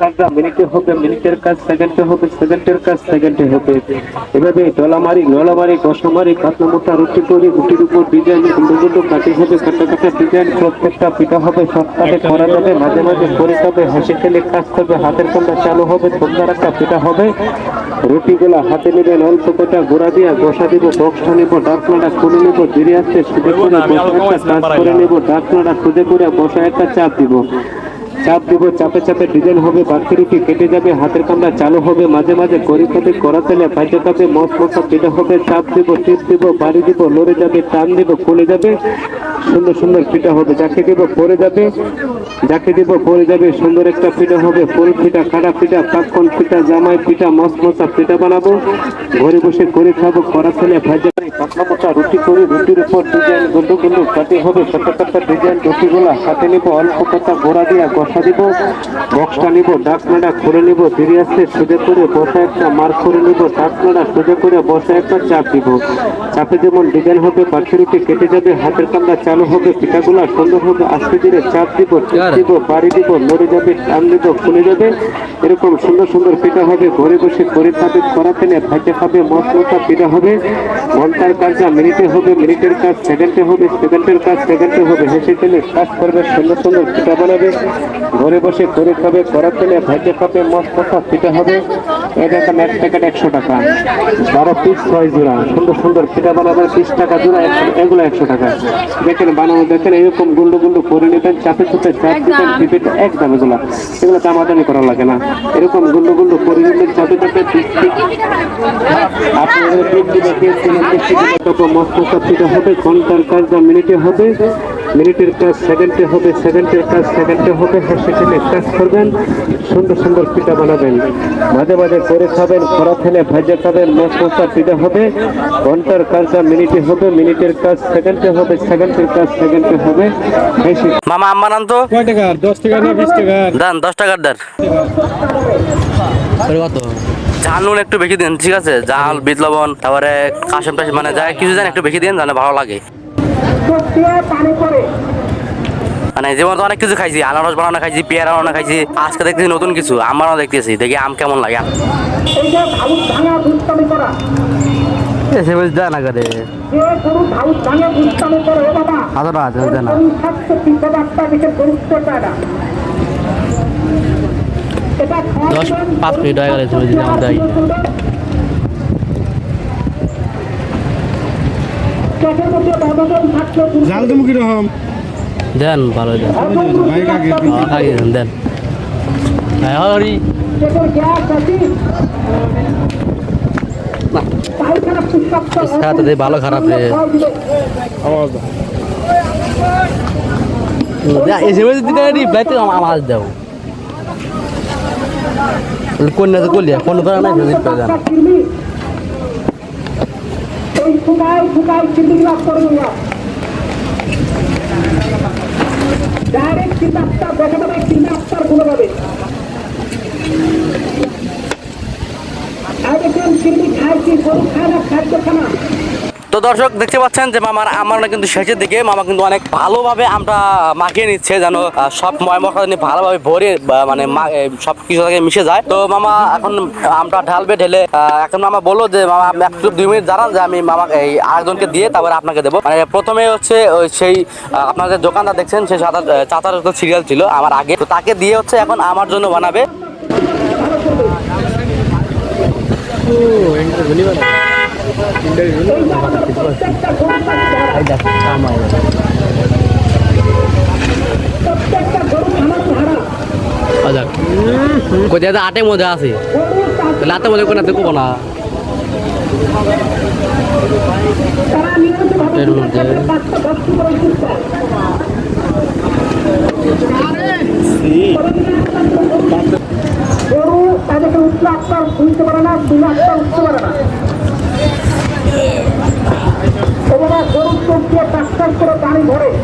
কাজটা মিনিটে হবে মিনিটের কাজ সেকেন্ডে হবে সেকেন্ডের কাজ সেকেন্ডে হবে। এভাবে ডলামারি নলামারি কষামারি কাতলা মোটা রুটি করে রুটির উপর ডিজাইনগুলো কাটি হবে কাটা কাটা ডিজাইন প্রত্যেকটা পিঠা হবে সৎকারে করা যাবে মাঝে মাঝে করে যাবে হাসি খেলে কাজ করবে হাতের কামটা চালু হবে তোমরা একটা পিঠা হবে। রুটিগুলা হাতে নেবেন অল্প কটা গোড়া দিয়া বসা দিব বক্সটা নেব ডাকনাটা খুলে নেব ধীরে আসতে সুদে করে বসা একটা কাজ করে নেব ডাকনাটা খুঁজে করে বসা একটা চাপ দিব। চাপ দিব, চাপে চাপে ডিজাইন হবে বাড়তি রুটি কেটে যাবে, হাতের কামড়া চালু হবে, মাঝে মাঝে করি করি করা তেলে বাইতে যাবে মশ মশা পেটে হবে, চাপ দিব, টিপ দিব, বাড়ি দিব, লড়ে যাবে, টান দিব খুলে যাবে, সুন্দর সুন্দর পিঠা হবে, যাকে দিব, পরে যাবে। যাকে দিব পরে যাবে, সুন্দর একটা পিঠা হবে, ফুল পিঠা খাড়া পিঠা পাকন পিঠা, জামাই পিঠা মস মশা পিঠা বানাবো। ঘরে বসে করে খাব করা তেলে ভাজে পাতলা মোটা রুটি করে, রুটির উপর ডিজাইন গুন্ডু গুন্ডু কাটে হবে ছোট ছোট ডিজাইন রুটিগুলা হাতে নিব অল্প কথা গোড়া দিয়া বসা দিব, বক্সটা নিব, ডাকনাটা খুলে নিব ধীরে আসতে সোজা করে বসা একটা মার করে নিব, ডাকনাটা সোজা করে বসা একটা চাপ দিব। চাপে যেমন ডিজাইন হবে পাখি রুটি কেটে যাবে, হাতের কামড়া চালু হবে, পিঠাগুলা সুন্দর হবে, আস্তে ধীরে চাপ দিব দিব বাড়ি দিব নড়ে যাবে, টান দিব খুলে যাবে। এরকম সুন্দর সুন্দর পিঠা হবে, ঘরে বসে করে খাবে করাতে তেলে ভাইতে খাবে মশলা পিঠা হবে। ঘণ্টার কাজটা মিনিটে হবে, মিনিটের কাজ সেকেন্ডে হবে, সেকেন্ডের কাজ সেকেন্ডে হবে। হেসে তেলে কাজ করবে, সুন্দর সুন্দর পিঠা বানাবে। ঘরে বসে করে খাবে করাতে তেলে ভাইতে খাবে মশলা পিঠা হবে। এটা একটা এক প্যাকেট একশো টাকা। বারো পিস ছয় জোড়া। সুন্দর সুন্দর পিঠা বানাবে তিরিশ টাকা জোড়া এগুলো একশো টাকা। দেখেন বানানো দেখেন এরকম গুন্ডু গুন্ডু করে নেবেন চাপে চুপে চাপ দিবেন টিপে একদম এগুলো। এগুলো দামাদামি করা লাগে না। এরকম গুন্ডু গুন্ডু করে নেবেন চাপে চাপে আপনাদের মস্ত পিঠা হবে ঘণ্টার কাজটা মিনিটে হবে। মিনিটের কাজ সেকেন্ডে হবে সেকেন্ডের কাজ সেকেন্ডে হবে। সেখানে কাজ করবেন সুন্দর সুন্দর পিঠা বানাবেন। মাঝে মাঝে করে খাবেন খরা ফেলে ভাজে খাবেন মশ মশা পিঠা হবে। ঘণ্টার কাজটা মিনিটে হবে মিনিটের কাজ সেকেন্ডে হবে সেকেন্ডের কাজ সেকেন্ডে হবে। মামা আম্মা নাম তো। কয় টাকা? দশ টাকা না বিশ টাকা? দেন দশ টাকার দেন। কত? ঝাল নুন একটু বেশি দিন ঠিক আছে? জাল বিট লবণ তারপরে কাশেম টাশেম মানে যা কিছু দেন একটু বেশি দিন জানে ভালো লাগে। মানে যেমন তো অনেক কিছু খাইছি আনারস বানানো খাইছি পেয়ারা বানানো খাইছি আজকে দেখতেছি নতুন কিছু আম বানানো দেখতেছি দেখি আম কেমন লাগে। এইটা ভাউত ভাঙা এসে বলছি দেয় না করে। আছে দেয় না। গরুত্ব টাকা এটা দশ পাঁচ মিনিট হয়ে গেলে আমার দেয় পেটের মধ্যে বদজন থাকলে জাল তুমি কীরকম দেন ভালো দেন। আগে। আগে দেন দেন। হ্যাঁ হরি। দেয় ভালো খারাপ রে। আওয়াজ এসে বলছি দিতে রিপ্লাইতে আমার দাও। কন্যা তো করলি ফোন করা নাই যান এই ফুকায় ফুকায় চিন্তি লাভ করবেন না ডাইরেক্ট কিতাবটা দেখা যাবে কিতাবটার খুলে পাবে আর দেখুন চিন্তি খাইছি খাদ্য খানা তো দর্শক, দেখতে পাচ্ছেন যে মামার আমরা কিন্তু শেষের দিকে। মামা কিন্তু অনেক ভালোভাবে আমরা মাখিয়ে নিচ্ছে, যেন সব ময় মশলা ভালোভাবে ভরে মানে সব কিছু থেকে মিশে যায়। তো মামা এখন আমরা ঢালবে, ঢেলে এখন মামা বলল যে, মামা একটু দুই মিনিট দাঁড়ান, যে আমি মামা, এই আরেকজনকে দিয়ে তারপরে আপনাকে দেবো। মানে প্রথমে হচ্ছে ওই সেই আপনাদের দোকানদার দেখছেন, সেই চাচার চাচার সিরিয়াল ছিল আমার আগে। তো তাকে দিয়ে হচ্ছে এখন আমার জন্য বানাবে। প্রত্যেকটা আটের মধ্যে আছে আটের মধ্যে কোনো দেখব না করে গরু তাদেরকে আপনার বুঝতে পারে না উঠতে পারে না এবার গরুর চোখ দিয়ে ডাক্তার করে পানি ভরে।